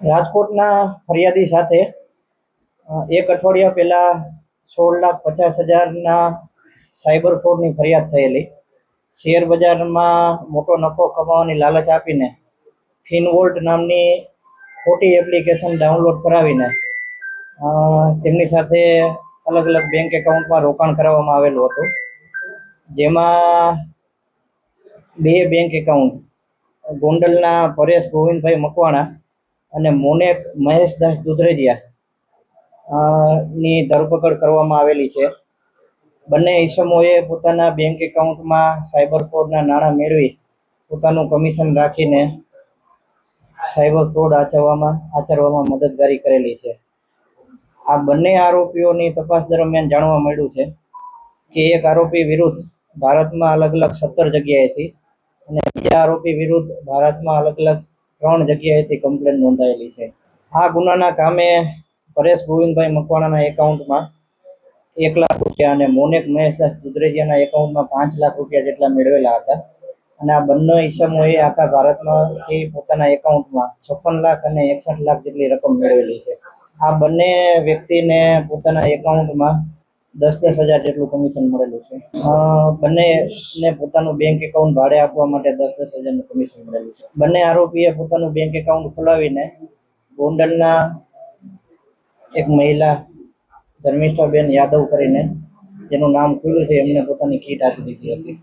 રાજકોટના ફરિયાદી સાથે એક અઠવાડિયા પહેલાં સોળ લાખ પચાસ હજારના સાયબર ફ્રોડની ફરિયાદ થયેલી. શેર બજારમાં મોટો નફો કમાવાની લાલચ આપીને ફિનવોલ્ટ નામની ખોટી એપ્લિકેશન ડાઉનલોડ કરાવીને તેમની સાથે અલગ અલગ બેંક એકાઉન્ટમાં રોકાણ કરાવવામાં આવેલું હતું. જેમાં બે બેંક એકાઉન્ટ, ગોંડલના પરેશ ગોવિંદભાઈ મકવાણા અને મોનેક મહેશદાસ દુધરેજિયા ની ધરપકડ કરવામાં આવેલી છે. બંને ઈસમોએ પોતાના બેંક એકાઉન્ટમાં સાયબર ફ્રોડના નાણાં મેળવી પોતાનું કમિશન રાખીને સાયબર ફ્રોડ આચરવામાં આચરવામાં મદદગારી કરેલી છે. આ બંને આરોપીઓની તપાસ દરમિયાન જાણવા મળ્યું છે કે એક આરોપી વિરુદ્ધ ભારતમાં અલગ અલગ સત્તર જગ્યાએથી અને બીજા આરોપી વિરુદ્ધ ભારતમાં અલગ અલગ ત્રણ જગ્યાએથી કમ્પ્લેન નોંધાયેલી છે. આ ગુનાના કામે પરેશ ગોવિંદભાઈ મકવાણાના એકાઉન્ટમાં એક લાખ રૂપિયા અને મોનેક મહેશદાસ દુધરેજિયાના એકાઉન્ટમાં પાંચ લાખ રૂપિયા જેટલા મેળવેલા હતા. અને આ બંને ઈસમોએ આખા ભારતમાંથી પોતાના એકાઉન્ટમાં છપ્પન લાખ અને એકસઠ લાખ જેટલી રકમ મેળવેલી છે. આ બંને વ્યક્તિને પોતાના એકાઉન્ટમાં દસ દસ હજાર જેટલું કમિશન મળેલું છે. બંને ને પોતાનું બેંક એકાઉન્ટ ભાડે આપવા માટે દસ દસ હજારનું કમિશન મળેલું છે. બંને આરોપીએ પોતાનું બેંક એકાઉન્ટ ખોલાવીને ગોંડલના એક મહિલા ધર્મિષ્ઠાબેન યાદવ કરીને જેનું નામ ખુલ્યું છે, એમને પોતાની કીટ આપી દીધી હતી.